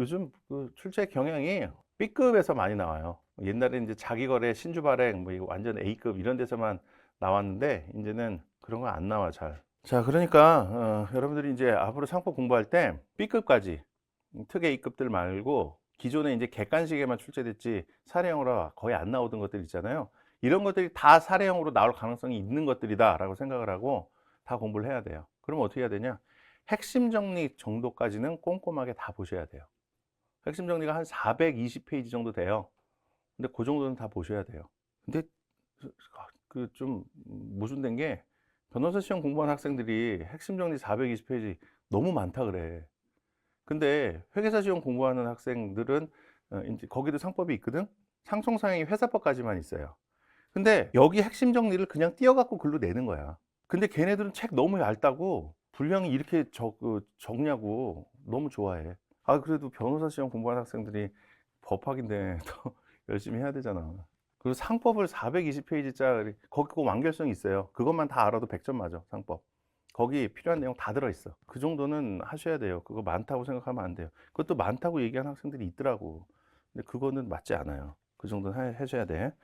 요즘 그 출제 경향이 B급에서 많이 나와요. 옛날에 이제 자기거래 신주 발행 뭐 이거 완전 A급 이런 데서만 나왔는데 이제는 그런 거 안 나와 잘. 자, 그러니까 어, 여러분들이 이제 앞으로 상법 공부할 때 B급까지 특 A급들 말고 기존에 이제 객관식에만 출제됐지 사례형으로 거의 안 나오던 것들 있잖아요. 이런 것들이 다 사례형으로 나올 가능성이 있는 것들이다라고 생각을 하고 다 공부를 해야 돼요. 그러면 어떻게 해야 되냐? 핵심 정리 정도까지는 꼼꼼하게 다 보셔야 돼요. 핵심 정리가 한 420페이지 정도 돼요. 근데 그 정도는 다 보셔야 돼요. 근데 그 좀 모순된 게 변호사 시험 공부한 학생들이 핵심 정리 420페이지 너무 많다 그래. 근데 회계사 시험 공부하는 학생들은 어, 거기도 상법이 있거든. 상송상행이 회사법까지만 있어요. 근데 여기 핵심 정리를 그냥 띄어갖고 글로 내는 거야. 근데 걔네들은 책 너무 얇다고 분량이 이렇게 적, 그, 적냐고 너무 좋아해. 아, 그래도 변호사 시험 공부하는 학생들이 법학인데 더 열심히 해야 되잖아. 그리고 상법을 420페이지짜리, 거기 꼭 완결성이 있어요. 그것만 다 알아도 100점 맞아, 상법. 거기 필요한 내용 다 들어있어. 그 정도는 하셔야 돼요. 그거 많다고 생각하면 안 돼요. 그것도 많다고 얘기하는 학생들이 있더라고. 근데 그거는 맞지 않아요. 그 정도는 해- 해줘야 돼.